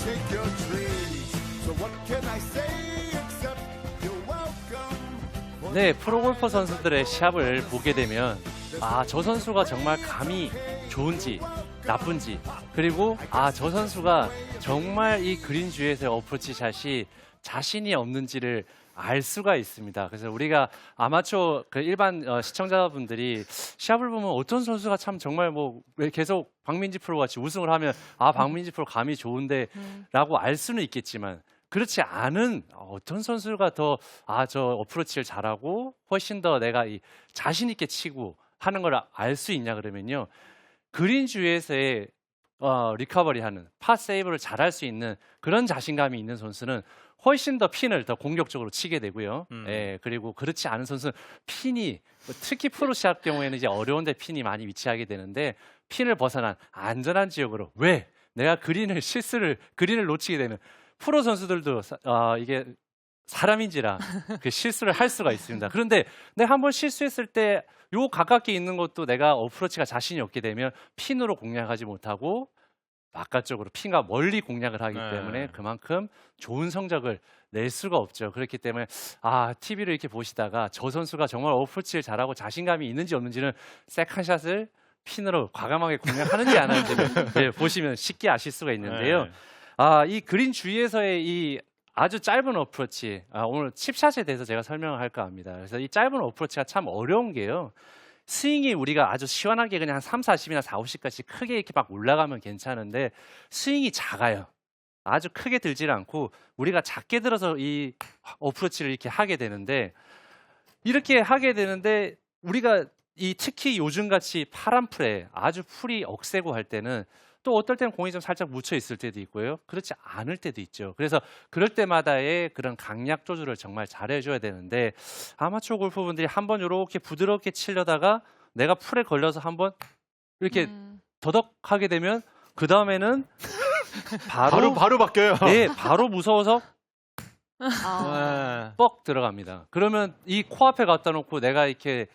shake your trees. So what can I say except you're welcome? 네, 프로골퍼 선수들의 시합을 보게 되면 아, 저 선수가 정말 감이 좋은지 나쁜지 그리고 아, 저 선수가 정말 이 그린 주에서의 어프로치 샷이 자신이 없는지를 알 수가 있습니다. 그래서 우리가 아마추어 그 일반 어, 시청자분들이 시합을 보면 어떤 선수가 참 정말 뭐 왜 계속 박민지 프로 같이 우승을 하면 아 박민지 프로 감이 좋은데라고 알 수는 있겠지만 그렇지 않은 어떤 선수가 더 아 저 어프로치를 잘하고 훨씬 더 내가 이 자신 있게 치고 하는 걸 알 수 있냐 그러면요. 그린 주에서의 어, 리커버리하는 파 세이브를 잘할 수 있는 그런 자신감이 있는 선수는 훨씬 더 핀을 더 공격적으로 치게 되고요. 음. 예, 그리고 그렇지 않은 선수는 핀이 특히 프로 시합 경우에는 이제 어려운데 핀이 많이 위치하게 되는데 핀을 벗어난 안전한 지역으로 왜 내가 그린을 실수를 그린을 놓치게 되는 프로 선수들도 사- 어, 이게 사람인지라 그 실수를 할 수가 있습니다. 그런데 내가 한번 실수했을 때 요 가깝게 있는 것도 내가 어프로치가 자신이 없게 되면 핀으로 공략하지 못하고 바깥쪽으로 핀과 멀리 공략을 하기 네. 때문에 그만큼 좋은 성적을 낼 수가 없죠. 그렇기 때문에 아 TV를 이렇게 보시다가 저 선수가 정말 어프로치를 잘하고 자신감이 있는지 없는지는 세컨샷을 핀으로 과감하게 공략하는지 안 하는지를 네, 보시면 쉽게 아실 수가 있는데요. 네. 아, 이 그린 주위에서의 이 아주 짧은 어프로치, 아, 오늘 칩샷에 대해서 제가 설명을 할까 합니다. 그래서 이 짧은 어프로치가 참 어려운 게요. 스윙이 우리가 아주 시원하게 그냥 한 3, 40이나 4, 50까지 크게 이렇게 막 올라가면 괜찮은데 스윙이 작아요. 아주 크게 들질 않고 우리가 작게 들어서 이 어프로치를 이렇게 하게 되는데 이렇게 하게 되는데 우리가 이 특히 요즘 같이 파란 풀에 아주 풀이 억세고 할 때는 또 어떨 때는 공이 좀 살짝 묻혀 있을 때도 있고요. 그렇지 않을 때도 있죠. 그래서 그럴 때마다의 그런 강약 조절을 정말 잘 해줘야 되는데 아마추어 골퍼분들이 한번 이렇게 부드럽게 치려다가 내가 풀에 걸려서 한번 이렇게 음. 더덕하게 되면 그 다음에는 바로, 바로 바로 바뀌어요. 네, 바로 무서워서 아. 네. 뻑 들어갑니다. 그러면 이 코앞에 갖다 놓고 내가 이렇게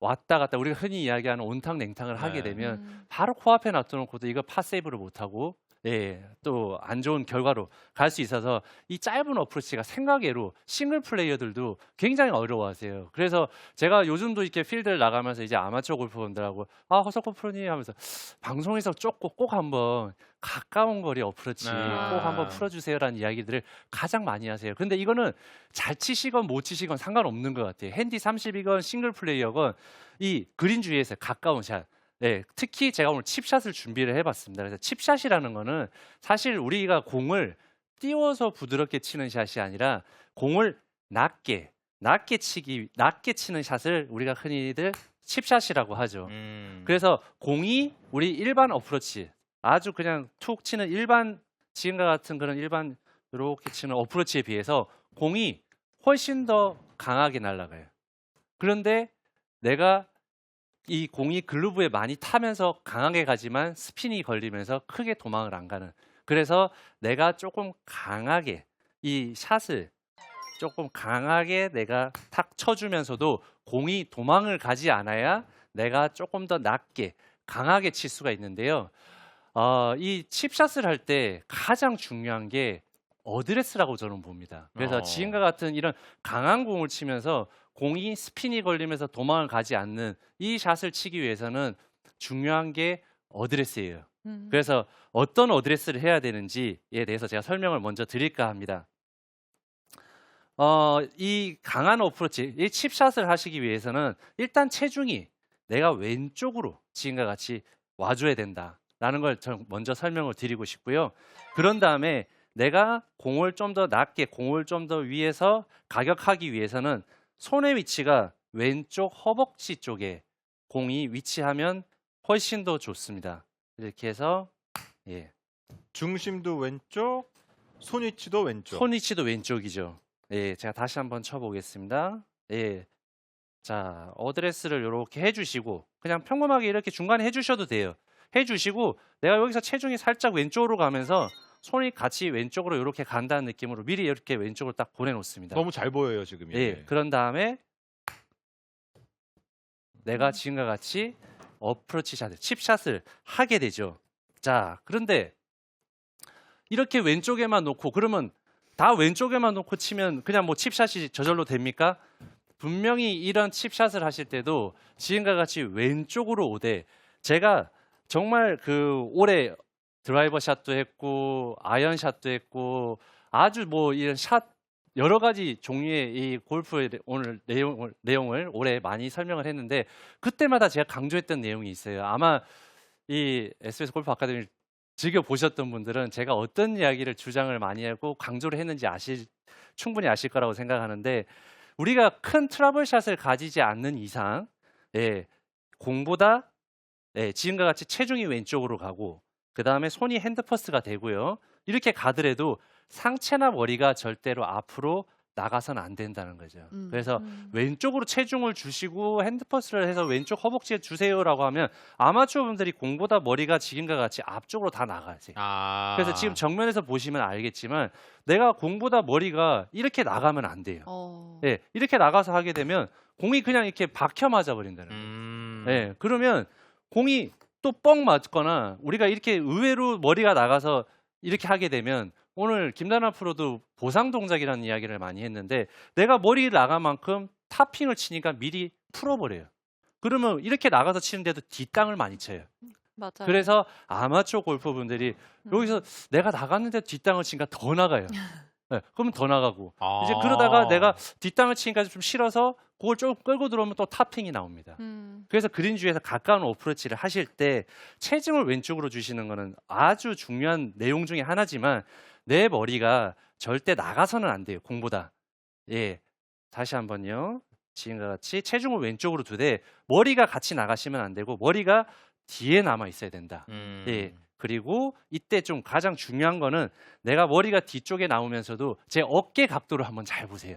왔다 갔다 우리가 흔히 이야기하는 온탕 냉탕을 하게 네. 되면 음. 바로 코앞에 놔둬놓고도 이거 파세이브를 못하고 예, 또 안 좋은 결과로 갈 수 있어서 이 짧은 어프로치가 생각외로 싱글 플레이어들도 굉장히 어려워하세요. 그래서 제가 요즘도 이렇게 필드를 나가면서 이제 아마추어 골퍼분들하고 아 허석호 프로님 하면서 방송에서 쫓고 꼭 한번 가까운 거리 어프로치 네. 꼭 한번 풀어주세요라는 이야기들을 가장 많이 하세요. 근데 이거는 잘 치시건 못 치시건 상관없는 것 같아요. 핸디 30이건 싱글 플레이어건 이 그린 주위에서 가까운 샷. 네, 특히 제가 오늘 칩샷을 준비를 해봤습니다. 그래서 칩샷이라는 거는 사실 우리가 공을 띄워서 부드럽게 치는 샷이 아니라 공을 낮게, 낮게 치기, 낮게 치는 샷을 우리가 흔히들 칩샷이라고 하죠. 음. 그래서 공이 우리 일반 어프로치 아주 그냥 툭 치는 일반 지금과 같은 그런 일반 이렇게 치는 어프로치에 비해서 공이 훨씬 더 강하게 날아가요. 그런데 내가 이 공이 글루브에 많이 타면서 강하게 가지만 스핀이 걸리면서 크게 도망을 안 가는. 그래서 내가 조금 강하게 이 샷을 조금 강하게 내가 탁 쳐주면서도 공이 도망을 가지 않아야 내가 조금 더 낮게 강하게 칠 수가 있는데요. 어, 이 칩샷을 할 때 가장 중요한 게 어드레스라고 저는 봅니다. 그래서 어. 지금과 같은 이런 강한 공을 치면서 공이 스핀이 걸리면서 도망을 가지 않는 이 샷을 치기 위해서는 중요한 게 어드레스예요. 음. 그래서 어떤 어드레스를 해야 되는지에 대해서 제가 설명을 먼저 드릴까 합니다. 어, 이 강한 어프로치, 이 칩샷을 하시기 위해서는 일단 체중이 내가 왼쪽으로 지금과 같이 와줘야 된다라는 걸전 먼저 설명을 드리고 싶고요. 그런 다음에 내가 공을 좀 더 낮게, 공을 좀 더 위에서 가격하기 위해서는 손의 위치가 왼쪽 허벅지 쪽에 공이 위치하면 훨씬 더 좋습니다. 이렇게 해서 예. 중심도 왼쪽, 손 위치도 왼쪽. 손 위치도 왼쪽이죠. 예, 제가 다시 한번 쳐보겠습니다. 예. 자, 어드레스를 이렇게 해주시고, 그냥 평범하게 이렇게 중간에 해주셔도 돼요. 해주시고, 내가 여기서 체중이 살짝 왼쪽으로 가면서 손이 같이 왼쪽으로 이렇게 간다는 느낌으로 미리 이렇게 왼쪽으로 딱 보내놓습니다. 너무 잘 보여요 지금. 예, 그런 다음에 내가 음. 지금과 같이 어프로치 샷을, 칩샷을 하게 되죠. 자, 그런데 이렇게 왼쪽에만 놓고 그러면 다 왼쪽에만 놓고 치면 그냥 뭐 칩샷이 저절로 됩니까? 분명히 이런 칩샷을 하실 때도 지금과 같이 왼쪽으로 오되 제가 정말 그 올해 드라이버 샷도 했고 아이언 샷도 했고 아주 뭐 이런 샷 여러 가지 종류의 이 골프의 오늘 내용을, 내용을 올해 많이 설명을 했는데 그때마다 제가 강조했던 내용이 있어요. 아마 이 SBS 골프 아카데미를 즐겨 보셨던 분들은 제가 어떤 이야기를 주장을 많이 하고 강조를 했는지 아실 충분히 아실 거라고 생각하는데 우리가 큰 트러블 샷을 가지지 않는 이상 예, 공보다 예, 지금과 같이 체중이 왼쪽으로 가고 그 다음에 손이 핸드 퍼스트가 되고요. 이렇게 가더라도 상체나 머리가 절대로 앞으로 나가서는 안 된다는 거죠. 음, 그래서 음. 왼쪽으로 체중을 주시고 핸드퍼스를 해서 왼쪽 허벅지에 주세요라고 하면 아마추어 분들이 공보다 머리가 지금과 같이 앞쪽으로 다 나가세요. 아. 그래서 지금 정면에서 보시면 알겠지만 내가 공보다 머리가 이렇게 나가면 안 돼요. 어. 예, 이렇게 나가서 하게 되면 공이 그냥 이렇게 박혀 맞아 버린다는 거예요. 음. 예, 그러면 공이 또 뻥 맞거나 우리가 이렇게 의외로 머리가 나가서 이렇게 하게 되면 오늘 김단아 프로도 보상 동작이라는 이야기를 많이 했는데 내가 머리 나간 만큼 타핑을 치니까 미리 풀어버려요. 그러면 이렇게 나가서 치는데도 뒷땅을 많이 쳐요. 맞아요. 그래서 아마추어 골퍼분들이 음. 여기서 내가 나갔는데 뒷땅을 치니까 더 나가요. 네, 그러면 더 나가고 아. 이제 그러다가 내가 뒷땅을 치니까 좀 싫어서 그걸 좀 끌고 들어오면 또 타핑이 나옵니다. 음. 그래서 그린 주에서 가까운 어프로치를 하실 때 체중을 왼쪽으로 주시는 거는 아주 중요한 내용 중에 하나지만 내 머리가 절대 나가서는 안 돼요. 공보다. 예. 다시 한번요. 지금과 같이 체중을 왼쪽으로 두되 머리가 같이 나가시면 안 되고 머리가 뒤에 남아 있어야 된다. 음. 예. 그리고 이때 좀 가장 중요한 거는 내가 머리가 뒤쪽에 나오면서도 제 어깨 각도를 한번 잘 보세요.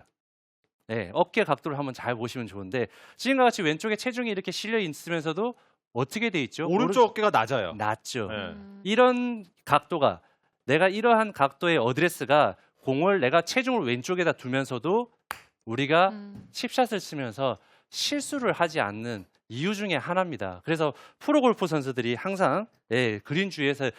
네, 어깨 각도를 한번 잘 보시면 좋은데 지금과 같이 왼쪽에 체중이 이렇게 실려 있으면서도 어떻게 돼 있죠? 오른쪽 어깨가 낮아요. 낮죠. 네. 음. 이런 각도가 내가 이러한 각도의 어드레스가 공을 내가 체중을 왼쪽에다 두면서도 우리가 음. 칩샷을 쓰면서 실수를 하지 않는 이유 중에 하나입니다. 그래서 프로 골프 선수들이 항상 예, 그린 주위에서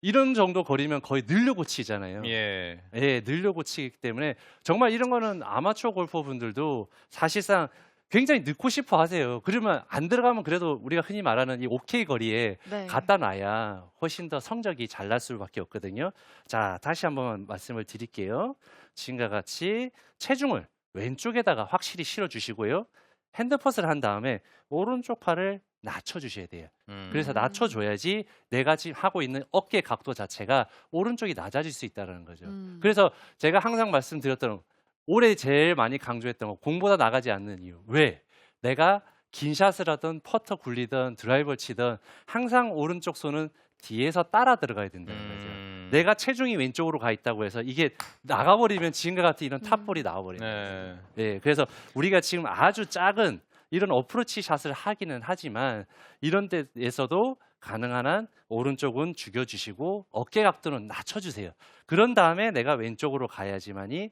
이런 정도 거리면 거의 늘려고 치잖아요. 예. 예, 늘려고 치기 때문에 정말 이런 거는 아마추어 골퍼분들도 사실상 굉장히 넣고 싶어 하세요. 그러면 안 들어가면 그래도 우리가 흔히 말하는 이 오케이 거리에 네. 갖다 놔야 훨씬 더 성적이 잘 날 수밖에 없거든요. 자, 다시 한번 말씀을 드릴게요. 지금과 같이 체중을 왼쪽에다가 확실히 실어 주시고요. 핸드퍼스를 한 다음에 오른쪽 팔을 낮춰 주셔야 돼요. 음. 그래서 음. 낮춰 줘야지 내가 지금 하고 있는 어깨 각도 자체가 오른쪽이 낮아질 수 있다는 거죠. 음. 그래서 제가 항상 말씀드렸던 올해 제일 많이 강조했던 거 공보다 나가지 않는 이유. 왜? 내가 긴 샷을 하든 퍼터 굴리든 드라이버 치든 항상 오른쪽 손은 뒤에서 따라 들어가야 된다는 거죠. 음. 내가 체중이 왼쪽으로 가 있다고 해서 이게 나가버리면 지금과 같은 이런 탑볼이 나와버리는 거예요. 네. 예, 그래서 우리가 지금 아주 작은 이런 어프로치 샷을 하기는 하지만 이런 데에서도 가능한 한 오른쪽은 죽여주시고 어깨 각도는 낮춰주세요. 그런 다음에 내가 왼쪽으로 가야지만이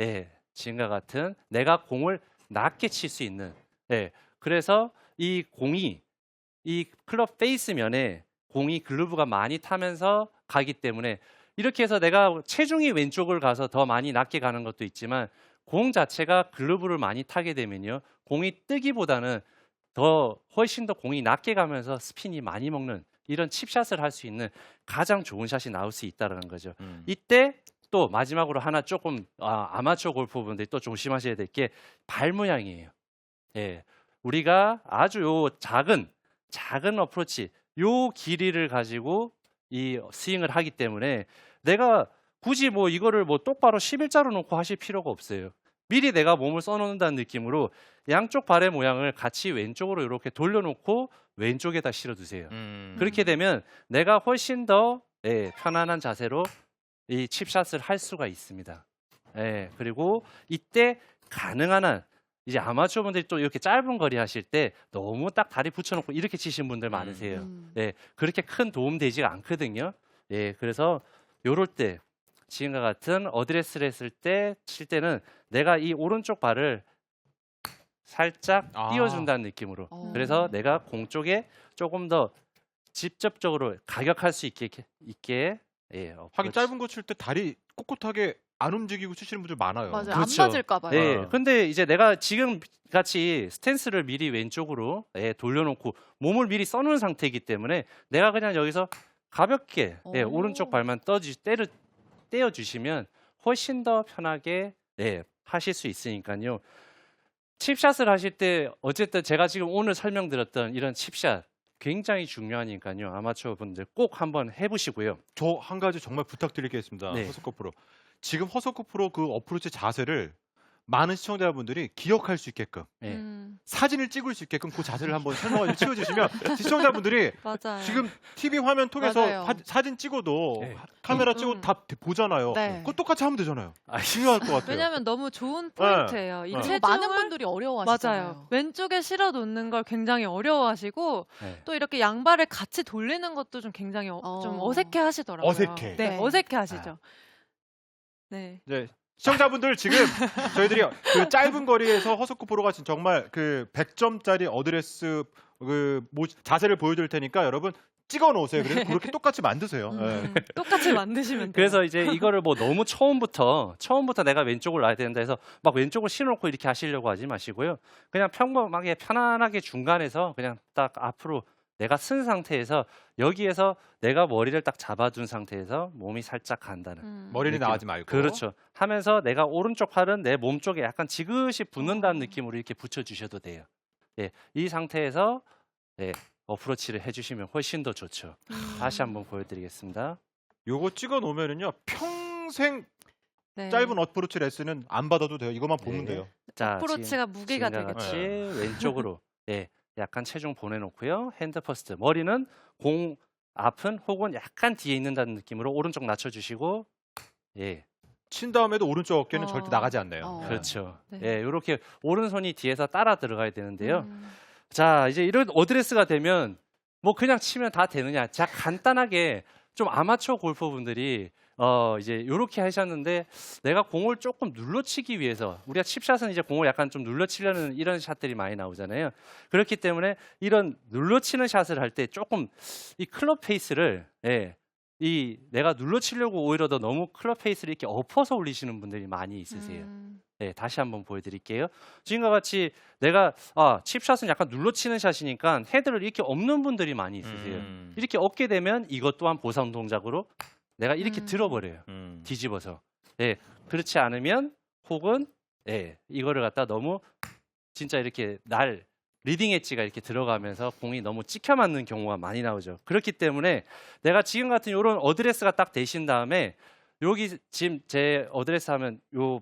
예, 지금과 같은 내가 공을 낮게 칠 수 있는 예, 그래서 이 공이 이 클럽 페이스 면에 공이 글루브가 많이 타면서 가기 때문에 이렇게 해서 내가 체중이 왼쪽을 가서 더 많이 낮게 가는 것도 있지만 공 자체가 글루브를 많이 타게 되면요. 공이 뜨기보다는 더 훨씬 더 공이 낮게 가면서 스핀이 많이 먹는 이런 칩샷을 할 수 있는 가장 좋은 샷이 나올 수 있다는 거죠. 음. 이때 또 마지막으로 하나 조금 아, 아마추어 골퍼분들이 또 조심하셔야 될 게 발 모양이에요. 예. 우리가 아주 요 작은 작은 어프로치 요 길이를 가지고 이 스윙을 하기 때문에 내가 굳이 뭐 이거를 뭐 똑바로 11자로 놓고 하실 필요가 없어요. 미리 내가 몸을 써놓는다는 느낌으로 양쪽 발의 모양을 같이 왼쪽으로 이렇게 돌려놓고 왼쪽에다 실어두세요. 음. 그렇게 되면 내가 훨씬 더 예, 편안한 자세로 이 칩샷을 할 수가 있습니다. 예, 그리고 이때 가능한 한 이제 아마추어 분들이 또 이렇게 짧은 거리 하실 때 너무 딱 다리 붙여놓고 이렇게 치신 분들 많으세요. 음. 예, 그렇게 큰 도움 되지가 않거든요. 예, 그래서 요럴 때 지금과 같은 어드레스를 했을 때 칠 때는 내가 이 오른쪽 발을 살짝 아. 띄워준다는 느낌으로 어. 그래서 내가 공 쪽에 조금 더 직접적으로 가격할 수 있게 있게 예, 하긴 어프로치. 짧은 거 칠 때 다리 꼿꼿하게 안 움직이고 치시는 분들 많아요. 맞아요. 그렇죠. 안 맞을까 봐요. 네. 어. 근데 이제 내가 지금 같이 스탠스를 미리 왼쪽으로 예, 돌려놓고 몸을 미리 써놓은 상태이기 때문에 내가 그냥 여기서 가볍게 예, 오. 오른쪽 발만 떠주 때려 떼어 주시면 훨씬 더 편하게 예, 하실 수 있으니까요. 칩샷을 하실 때 어쨌든 제가 지금 오늘 설명드렸던 이런 칩샷 굉장히 중요하니까요. 아마추어 분들 꼭 한번 해보시고요. 저 한 가지 정말 부탁드리겠습니다. 네. 허석코 프로. 지금 허석코 프로 그 어프로치 자세를 많은 시청자분들이 기억할 수 있게끔 예. 음, 사진을 찍을 수 있게끔 그 자세를 한번 설명을 치워주시면 시청자분들이 맞아요. 지금 TV 화면 통해서 맞아요. 화- 사진 찍어도 네. 카메라 음, 찍어 음. 다 보잖아요. 네. 그거 똑같이 하면 되잖아요. 아, 중요할 것 같아요. 왜냐면 너무 좋은 포인트예요. 이 네. 체중을 그리고 많은 분들이 어려워하시잖아요. 맞아요. 왼쪽에 실어 놓는 걸 굉장히 어려워하시고 네. 또 이렇게 양발을 같이 돌리는 것도 좀 굉장히 어, 좀 어. 어색해 하시더라고요. 어색해. 네, 네. 어색해 하시죠. 네. 네. 시청자분들 지금 저희들이 그 짧은 거리에서 허석코 프로가 지금 정말 그 100점짜리 어드레스 그 모- 자세를 보여드릴 테니까 여러분 찍어 놓으세요. 그래서 그렇게 똑같이 만드세요. 네. 음, 똑같이 만드시면 돼요. 그래서 이제 이거를 뭐 너무 처음부터 처음부터 내가 왼쪽을 놔야 된다 해서 막 왼쪽을 실어놓고 이렇게 하시려고 하지 마시고요. 그냥 평범하게 편안하게 중간에서 그냥 딱 앞으로 내가 쓴 상태에서 여기에서 내가 머리를 딱 잡아둔 상태에서 몸이 살짝 간다는. 음. 느낌. 나가지 말고. 그렇죠. 하면서 내가 오른쪽 팔은 내 몸 쪽에 약간 지그시 붙는다는 어. 느낌으로 이렇게 붙여주셔도 돼요. 예, 이 상태에서 예, 어프로치를 해주시면 훨씬 더 좋죠. 음. 다시 한번 보여드리겠습니다. 요거 찍어 놓으면은요 평생 네. 짧은 어프로치 레슨은 안 받아도 돼요. 이것만 보면 네. 돼요. 자, 어프로치가 무게가 되겠죠. 같이 왼쪽으로 예, 약간 체중 보내놓고요. 핸드 퍼스트 머리는 공 앞은 혹은 약간 뒤에 있는다는 느낌으로 오른쪽 낮춰주시고 예, 친 다음에도 오른쪽 어깨는 어. 절대 나가지 않네요. 어. 네. 그렇죠. 네. 예, 이렇게 오른손이 뒤에서 따라 들어가야 되는데요. 음. 자, 이제 이런 어드레스가 되면 뭐 그냥 치면 다 되느냐? 자, 간단하게 좀 아마추어 골퍼분들이 어 이제 이렇게 하셨는데 내가 공을 조금 눌러치기 위해서 우리가 칩샷은 이제 공을 약간 좀 눌러치려는 이런 샷들이 많이 나오잖아요. 그렇기 때문에 이런 눌러치는 샷을 할 때 조금 이 클럽 페이스를 예. 이 내가 눌러치려고 오히려 더 너무 클럽 페이스를 이렇게 엎어서 올리시는 분들이 많이 있으세요. 음. 네, 다시 한번 보여드릴게요. 지금과 같이 내가 아, 칩샷은 약간 눌러치는 샷이니까 헤드를 이렇게 없는 분들이 많이 있으세요. 음. 이렇게 얻게 되면 이것 또한 보상 동작으로 내가 이렇게 음. 들어버려요. 음. 뒤집어서. 예, 그렇지 않으면 혹은 예, 이거를 갖다 너무 진짜 이렇게 날 리딩 엣지가 이렇게 들어가면서 공이 너무 찍혀 맞는 경우가 많이 나오죠. 그렇기 때문에 내가 지금 같은 이런 어드레스가 딱 되신 다음에 여기 지금 제 어드레스 하면 요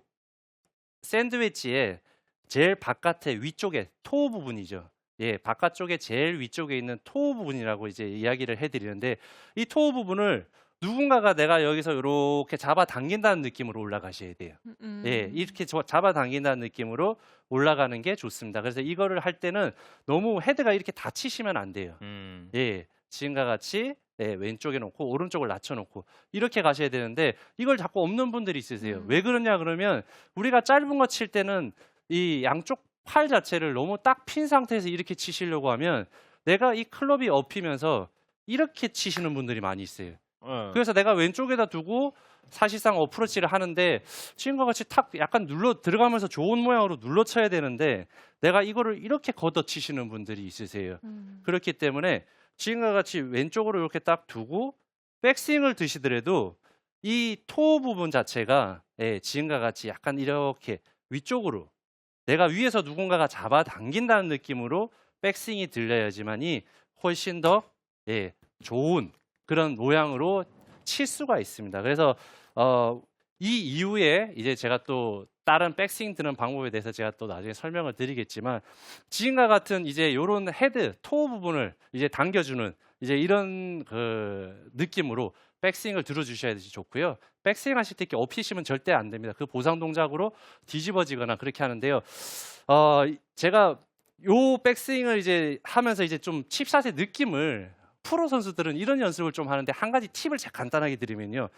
샌드위치의 제일 바깥에 위쪽에 토 부분이죠. 예, 바깥쪽에 제일 위쪽에 있는 토 부분이라고 이제 이야기를 해드리는데 이 토 부분을 누군가가 내가 여기서 이렇게 잡아 당긴다는 느낌으로 올라가셔야 돼요. 음. 예, 이렇게 저- 잡아 당긴다는 느낌으로 올라가는 게 좋습니다. 그래서 이거를 할 때는 너무 헤드가 이렇게 다치시면 안 돼요. 음. 예, 지금과 같이 예, 왼쪽에 놓고 오른쪽을 낮춰놓고 이렇게 가셔야 되는데 이걸 자꾸 없는 분들이 있으세요. 음. 왜 그러냐 그러면 우리가 짧은 거 칠 때는 이 양쪽 팔 자체를 너무 딱 핀 상태에서 이렇게 치시려고 하면 내가 이 클럽이 엎이면서 이렇게 치시는 분들이 많이 있어요. 어. 그래서 내가 왼쪽에다 두고 사실상 어프로치를 하는데 지금과 같이 탁 약간 눌러 들어가면서 좋은 모양으로 눌러 쳐야 되는데 내가 이거를 이렇게 걷어 치시는 분들이 있으세요. 음. 그렇기 때문에 지금과 같이 왼쪽으로 이렇게 딱 두고 백스윙을 드시더라도 이 토 부분 자체가 예, 지금과 같이 약간 이렇게 위쪽으로 내가 위에서 누군가가 잡아 당긴다는 느낌으로 백스윙이 들려야지만이 훨씬 더 예, 좋은 그런 모양으로 칠 수가 있습니다. 그래서 어, 이 이후에 이제 제가 또 다른 백스윙 드는 방법에 대해서 제가 또 나중에 설명을 드리겠지만 지금과 같은 이제 요런 헤드 토 부분을 이제 당겨주는 이제 이런 그 느낌으로 백스윙을 들어주셔야 좋고요. 백스윙 하실 때 이렇게 엎이시면 절대 안 됩니다. 그 보상 동작으로 뒤집어지거나 그렇게 하는데요. 어, 제가 요 백스윙을 이제 하면서 이제 좀 칩샷의 느낌을 프로 선수들은 이런 연습을 좀 하는데 한 가지 팁을 제가 간단하게 드리면요.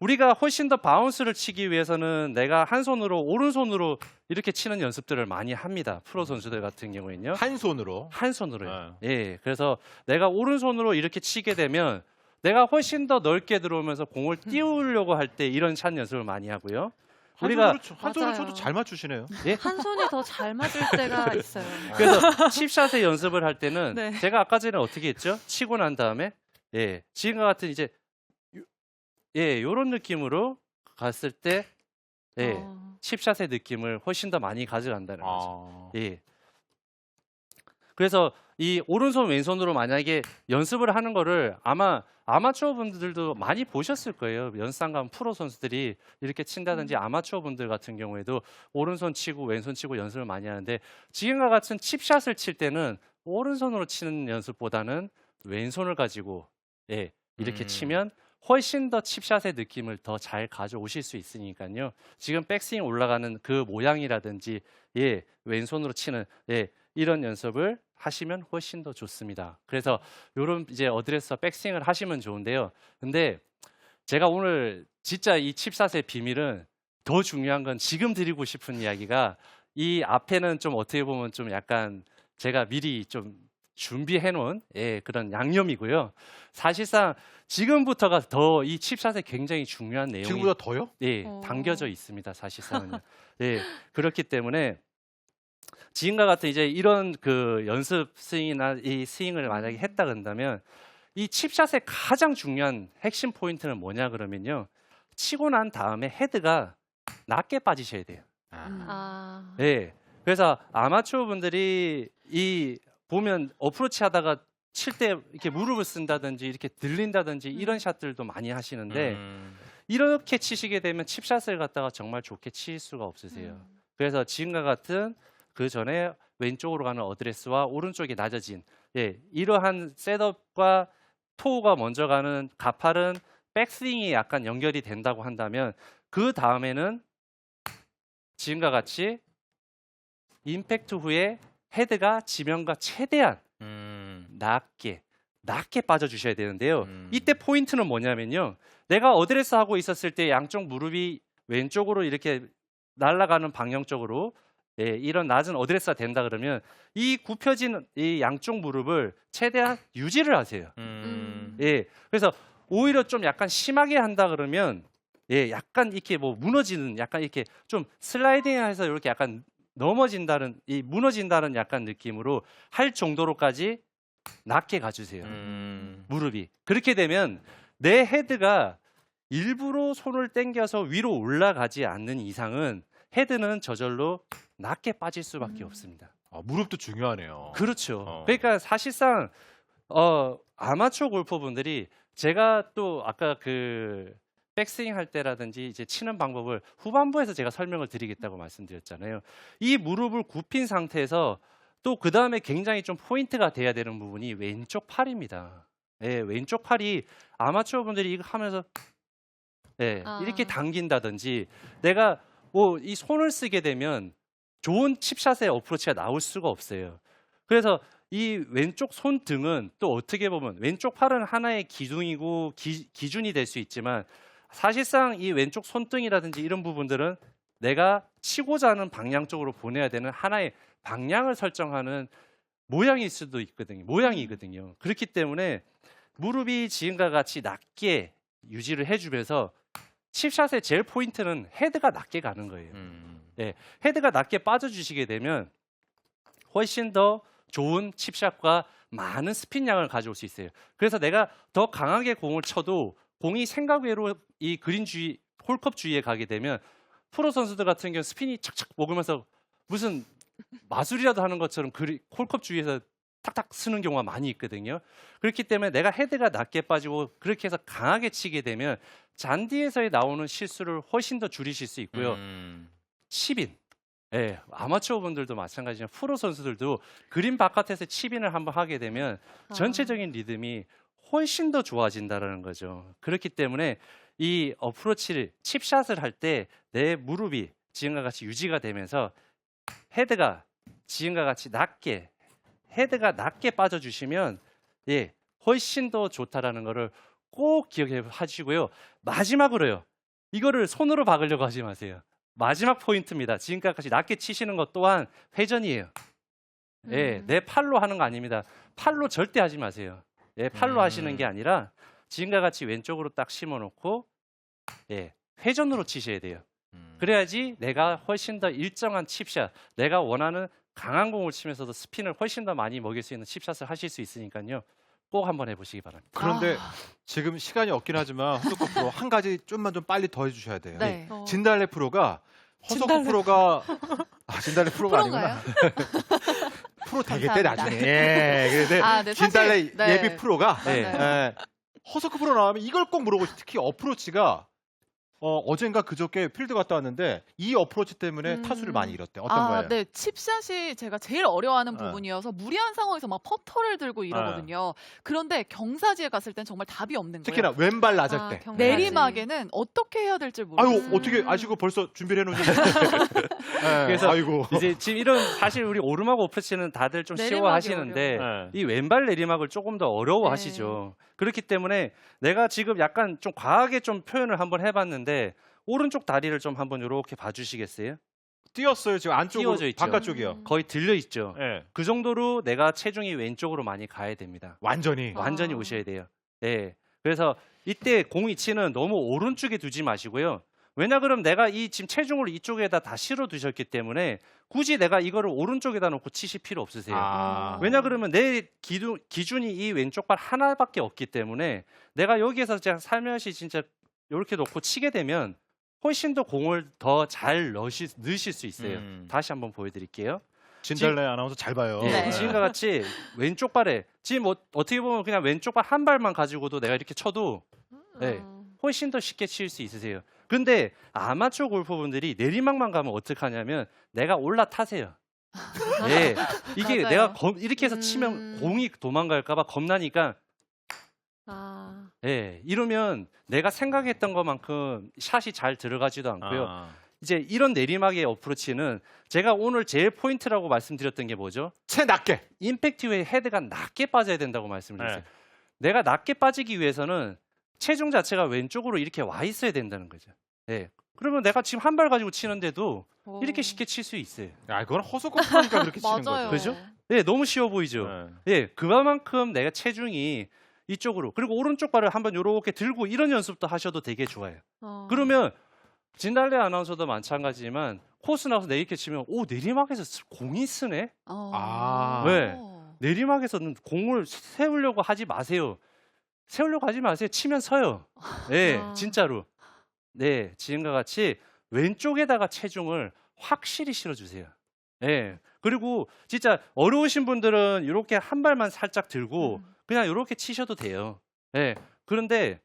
우리가 훨씬 더 바운스를 치기 위해서는 내가 한 손으로 오른손으로 이렇게 치는 연습들을 많이 합니다. 프로 선수들 같은 경우에는요. 한 손으로. 한 손으로요. 네. 예. 그래서 내가 오른손으로 이렇게 치게 되면 내가 훨씬 더 넓게 들어오면서 공을 띄우려고 할 때 이런 샷 연습을 많이 하고요. 한 우리가 손으로, 쳐- 한 손으로 맞아요. 쳐도 잘 맞추시네요. 한 손이 더 잘 맞을 때가 있어요. 그래서 칩샷의 연습을 할 때는 네. 제가 아까 전에 어떻게 했죠? 치고 난 다음에 예 지금과 같은 이제 요- 예 요런 느낌으로 갔을 때 예. 어. 칩샷의 느낌을 훨씬 더 많이 가져간다는 거죠. 아. 예. 그래서 이 오른손 왼손으로 만약에 연습을 하는 거를 아마 아마추어 분들도 많이 보셨을 거예요. 연상 간 프로 선수들이 이렇게 친다든지 아마추어 분들 같은 경우에도 오른손 치고 왼손 치고 연습을 많이 하는데 지금과 같은 칩샷을 칠 때는 오른손으로 치는 연습보다는 왼손을 가지고 예, 이렇게 음. 치면 훨씬 더 칩샷의 느낌을 더 잘 가져오실 수 있으니까요. 지금 백스윙 올라가는 그 모양이라든지 예, 왼손으로 치는 예, 이런 연습을 하시면 훨씬 더 좋습니다. 그래서 요런 이제 어드레스 백스윙을 하시면 좋은데요. 근데 제가 오늘 진짜 이 칩샷의 비밀은 더 중요한 건 지금 드리고 싶은 이야기가 이 앞에는 좀 어떻게 보면 좀 약간 제가 미리 좀 준비해 놓은 예, 그런 양념이고요. 사실상 지금부터가 더 이 칩샷에 굉장히 중요한 내용이 지금보다 더요? 예, 어. 담겨져 있습니다. 사실상은요. 예, 그렇기 때문에 지금과 같은 이제 이런 그 연습 스윙이나 이 스윙을 만약에 했다 그런다면 이 칩샷의 가장 중요한 핵심 포인트는 뭐냐 그러면요. 치고 난 다음에 헤드가 낮게 빠지셔야 돼요. 음. 아. 예. 그래서 아마추어 분들이 이 보면 어프로치 하다가 칠 때 이렇게 무릎을 쓴다든지 이렇게 들린다든지 이런 샷들도 많이 하시는데 음. 이렇게 치시게 되면 칩샷을 갖다가 정말 좋게 칠 수가 없으세요. 음. 그래서 지금과 같은 그 전에 왼쪽으로 가는 어드레스와 오른쪽이 낮아진 예, 이러한 셋업과 토우가 먼저 가는 가팔은 백스윙이 약간 연결이 된다고 한다면 그 다음에는 지금과 같이 임팩트 후에 헤드가 지면과 최대한 음. 낮게 낮게 빠져 주셔야 되는데요. 음. 이때 포인트는 뭐냐면요. 내가 어드레스 하고 있었을 때 양쪽 무릎이 왼쪽으로 이렇게 날아가는 방향 쪽으로 예, 이런 낮은 어드레스가 된다 그러면 이 굽혀진 이 양쪽 무릎을 최대한 유지를 하세요. 음. 예. 그래서 오히려 좀 약간 심하게 한다 그러면 예, 약간 이렇게 뭐 무너지는 약간 이렇게 좀 슬라이딩해서 이렇게 약간 넘어진다는 이 무너진다는 약간 느낌으로 할 정도로까지 낮게 가주세요. 음. 무릎이 그렇게 되면 내 헤드가 일부러 손을 당겨서 위로 올라가지 않는 이상은 헤드는 저절로 낮게 빠질 수밖에 음. 없습니다. 아, 무릎도 중요하네요. 그렇죠. 어. 그러니까 사실상 어, 아마추어 골퍼분들이 제가 또 아까 그 백스윙 할 때라든지 이제 치는 방법을 후반부에서 제가 설명을 드리겠다고 말씀드렸잖아요. 이 무릎을 굽힌 상태에서 또 그 다음에 굉장히 좀 포인트가 돼야 되는 부분이 왼쪽 팔입니다. 예, 왼쪽 팔이 아마추어 분들이 이거 하면서 예, 아. 이렇게 당긴다든지 내가 뭐 이 손을 쓰게 되면 좋은 칩샷의 어프로치가 나올 수가 없어요. 그래서 이 왼쪽 손등은 또 어떻게 보면 왼쪽 팔은 하나의 기둥이고 기, 기준이 될 수 있지만 사실상 이 왼쪽 손등이라든지 이런 부분들은 내가 치고자 하는 방향 쪽으로 보내야 되는 하나의 방향을 설정하는 모양일 수도 있거든요. 모양이거든요. 그렇기 때문에 무릎이 지금과 같이 낮게 유지를 해주면서 칩샷의 제일 포인트는 헤드가 낮게 가는 거예요. 음. 헤드가 낮게 빠져주시게 되면 훨씬 더 좋은 칩샷과 많은 스핀량을 가져올 수 있어요. 그래서 내가 더 강하게 공을 쳐도 공이 생각 외로 이 그린 주위, 홀컵 주위에 가게 되면 프로 선수들 같은 경우 스핀이 착착 먹으면서 무슨 마술이라도 하는 것처럼 그리, 홀컵 주위에서 탁탁 쓰는 경우가 많이 있거든요. 그렇기 때문에 내가 헤드가 낮게 빠지고 그렇게 해서 강하게 치게 되면 잔디에서 나오는 실수를 훨씬 더 줄이실 수 있고요. 음. 치빈. 예, 아마추어 분들도 마찬가지지만 프로 선수들도 그린 바깥에서 치빈을 한번 하게 되면 아. 전체적인 리듬이 훨씬 더 좋아진다라는 거죠. 그렇기 때문에 이 어프로치를 칩샷을 할 때 내 무릎이 지금과 같이 유지가 되면서 헤드가 지금과 같이 낮게 헤드가 낮게 빠져 주시면 예 훨씬 더 좋다라는 거를 꼭 기억해 하시고요. 마지막으로요. 이거를 손으로 박으려고 하지 마세요. 마지막 포인트입니다. 지금까지 낮게 치시는 것 또한 회전이에요. 예, 음. 내 팔로 하는 거 아닙니다. 팔로 절대 하지 마세요. 예, 팔로 음. 하시는 게 아니라 지금과 같이 왼쪽으로 딱 심어 놓고 예, 회전으로 치셔야 돼요. 음. 그래야지 내가 훨씬 더 일정한 칩샷, 내가 원하는 강한 공을 치면서도 스핀을 훨씬 더 많이 먹일 수 있는 칩샷을 하실 수 있으니까요. 꼭 한번 해보시기 바랍니다. 그런데 아. 지금 시간이 없긴 하지만 허석구 프로 한 가지 좀만 좀 빨리 더 해주셔야 돼요. 네. 어. 진달래 프로가 허석구 진달래. 프로가 아 진달래 프로가? 아니구나. 프로 되겠대 감사합니다. 나중에. 예. 그런데 아, 네, 사실- 진달래 네. 예비 프로가 네. 예. 허석구 프로 나오면 이걸 꼭 물어보시. 특히 어프로치가 어, 어젠가 그저께 필드 갔다 왔는데 이 어프로치 때문에 음. 타수를 많이 잃었대. 어떤 아, 거예요? 네. 칩샷이 제가 제일 어려워하는 네. 부분이어서 무리한 상황에서 막 퍼터를 들고 이러거든요. 그런데 경사지에 갔을 땐 정말 답이 없는 거예요. 특히나 왼발 낮을 아, 때. 경- 내리막에는 어떻게 해야 될지 아유 모르겠어요. 어떻게 아시고 벌써 준비를 해놓으셨는데. 네, 그래서 아이고. 이제 지금 이런 사실 우리 오르막 오프치는 다들 좀 내리막이 쉬워 하시는데 네. 이 왼발 내리막을 조금 더 어려워 하시죠. 그렇기 때문에 내가 지금 약간 좀 과하게 좀 표현을 한번 해 봤는데 오른쪽 다리를 좀 한번 이렇게 봐주시겠어요? 띄었어요 지금 안쪽으로 띄워져 있죠. 바깥쪽이요. 음. 거의 들려 있죠. 예. 그 정도로 내가 체중이 왼쪽으로 많이 가야 됩니다. 완전히. 아. 완전히 오셔야 돼요. 네. 그래서 이때 공 위치는 너무 오른쪽에 두지 마시고요. 왜냐 그럼 내가 이 지금 체중을 이쪽에다 다 실어 두셨기 때문에 굳이 내가 이거를 오른쪽에다 놓고 치실 필요 없으세요. 아. 왜냐 그러면 내 기준, 기준이 이 왼쪽 발 하나밖에 없기 때문에 내가 여기에서 제가 살며시 진짜 이렇게 놓고 치게 되면 훨씬 더 공을 더 잘 넣으실, 넣으실 수 있어요. 음. 다시 한번 보여드릴게요. 진달래 아나운서 잘 봐요. 예, 네. 지금과 같이 왼쪽 발에 지금 뭐 어떻게 보면 그냥 왼쪽 발 한 발만 가지고도 내가 이렇게 쳐도 네. 어. 훨씬 더 쉽게 칠 수 있으세요. 근데 아마추어 골퍼분들이 내리막만 가면 어떡하냐면 내가 올라타세요. 예. 이게 맞아요. 내가 검- 이렇게 해서 치면 음. 공이 도망갈까봐 겁나니까 아, 예. 이러면 내가 생각했던 것만큼 샷이 잘 들어가지도 않고요. 아. 이제 이런 내리막의 어프로치는 제가 오늘 제일 포인트라고 말씀드렸던 게 뭐죠? 채 낮게. 임팩트 후에 헤드가 낮게 빠져야 된다고 말씀드렸어요. 네. 내가 낮게 빠지기 위해서는 체중 자체가 왼쪽으로 이렇게 와 있어야 된다는 거죠. 예. 그러면 내가 지금 한 발 가지고 치는데도 오. 이렇게 쉽게 칠 수 있어요. 아, 그건 허석구 프로니까 그렇게 치는 맞아요. 거죠. 그죠? 예, 너무 쉬워 보이죠. 네. 예, 그만큼 내가 체중이 이쪽으로 그리고 오른쪽 발을 한번 이렇게 들고 이런 연습도 하셔도 되게 좋아요. 어. 그러면 진달래 아나운서도 마찬가지지만 코스 나와서 내 이렇게 치면 오 내리막에서 스- 공이 쓰네. 어. 아. 네. 내리막에서는 공을 세우려고 하지 마세요. 세우려고 하지 마세요. 치면 서요. 네, 아. 진짜로. 네, 지금과 같이 왼쪽에다가 체중을 확실히 실어주세요. 네, 그리고 진짜 어려우신 분들은 이렇게 한 발만 살짝 들고 음. 그냥 이렇게 치셔도 돼요. 네, 그런데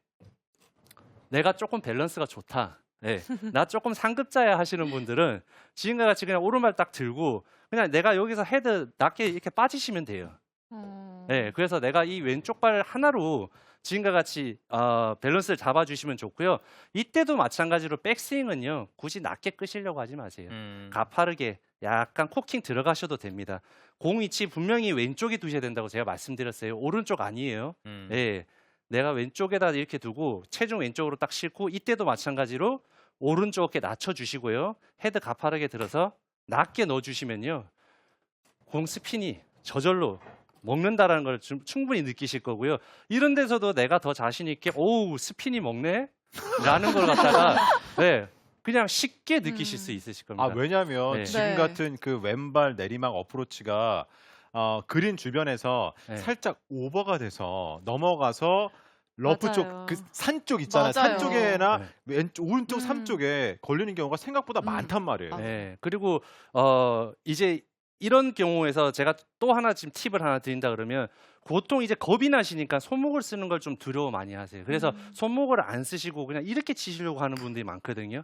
내가 조금 밸런스가 좋다. 네, 나 조금 상급자야 하시는 분들은 지금과 같이 그냥 오른발 딱 들고 그냥 내가 여기서 헤드 낮게 이렇게 빠지시면 돼요. 어. 네, 그래서 내가 이 왼쪽 발 하나로 지금과 같이 어, 밸런스를 잡아주시면 좋고요. 이때도 마찬가지로 백스윙은요 굳이 낮게 끄시려고 하지 마세요. 음. 가파르게 약간 코킹 들어가셔도 됩니다. 공 위치 분명히 왼쪽에 두셔야 된다고 제가 말씀드렸어요. 오른쪽 아니에요. 음. 예. 내가 왼쪽에다 이렇게 두고 체중 왼쪽으로 딱 싣고 이때도 마찬가지로 오른쪽에 낮춰 주시고요. 헤드 가파르게 들어서 낮게 넣어 주시면요. 공 스핀이 저절로 먹는다라는 걸좀 충분히 느끼실 거고요. 이런 데서도 내가 더 자신 있게 오우 스핀이 먹네 라는 걸 갖다가 네. 그냥 쉽게 느끼실 음. 수 있으실 겁니다. 아 왜냐하면 네. 지금 네. 같은 그 왼발 내리막 어프로치가 어, 그린 주변에서 네. 살짝 오버가 돼서 넘어가서 러프 맞아요. 쪽 그 산 쪽 있잖아요. 맞아요. 산 쪽에나 네. 왼쪽 오른쪽 산 음. 쪽에 걸리는 경우가 생각보다 음. 많단 말이에요. 아. 네. 그리고 어 이제 이런 경우에서 제가 또 하나 지금 팁을 하나 드린다 그러면 보통 이제 겁이 나시니까 손목을 쓰는 걸 좀 두려워 많이 하세요. 그래서 음. 손목을 안 쓰시고 그냥 이렇게 치시려고 하는 분들이 많거든요.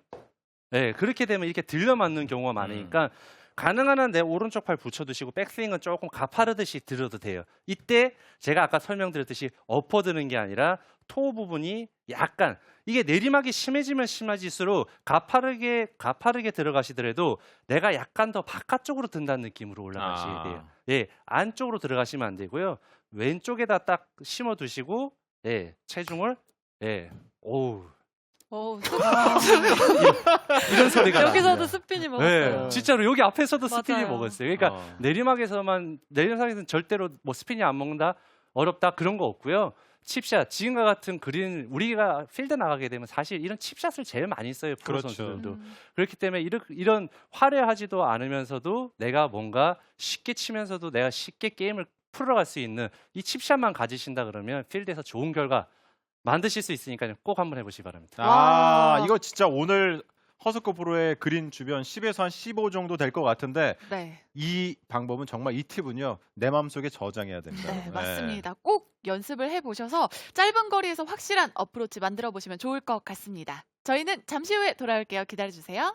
네, 그렇게 되면 이렇게 들려 맞는 경우가 많으니까 가능한 한내 오른쪽 팔 붙여두시고 백스윙은 조금 가파르듯이 들어도 돼요. 이때 제가 아까 설명드렸듯이 엎어드는 게 아니라 토 부분이 약간 이게 내리막이 심해지면 심해질수록 가파르게 가파르게 들어가시더라도 내가 약간 더 바깥쪽으로 든다는 느낌으로 올라가셔야 아. 돼요. 예, 안쪽으로 들어가시면 안 되고요. 왼쪽에다 딱 심어 두시고 예, 체중을 예. 오우. 어우, 이런 소리가 여기서도 납니다. 스핀이 먹었어요. 네, 진짜로 여기 앞에서도 맞아요. 먹었어요. 그러니까 어. 내리막에서만 내리막에서는 절대로 뭐 스핀이 안 먹는다 어렵다 그런 거 없고요. 칩샷 지금과 같은 그린 우리가 필드 나가게 되면 사실 이런 칩샷을 제일 많이 써요 프로 그렇죠. 선수들도 음. 그렇기 때문에 이런, 이런 화려하지도 않으면서도 내가 뭔가 쉽게 치면서도 내가 쉽게 게임을 풀어갈 수 있는 이 칩샷만 가지신다 그러면 필드에서 좋은 결과 만드실 수 있으니까요 꼭 한번 해보시기 바랍니다. 아, 와. 이거 진짜 오늘 허스코 프로의 그린 주변 10에서 한 15 정도 될 것 같은데 네. 이 방법은 정말 이 팁은요 내 마음속에 저장해야 됩니다. 네, 여러분. 맞습니다. 꼭 연습을 해보셔서 짧은 거리에서 확실한 어프로치 만들어 보시면 좋을 것 같습니다. 저희는 잠시 후에 돌아올게요. 기다려주세요.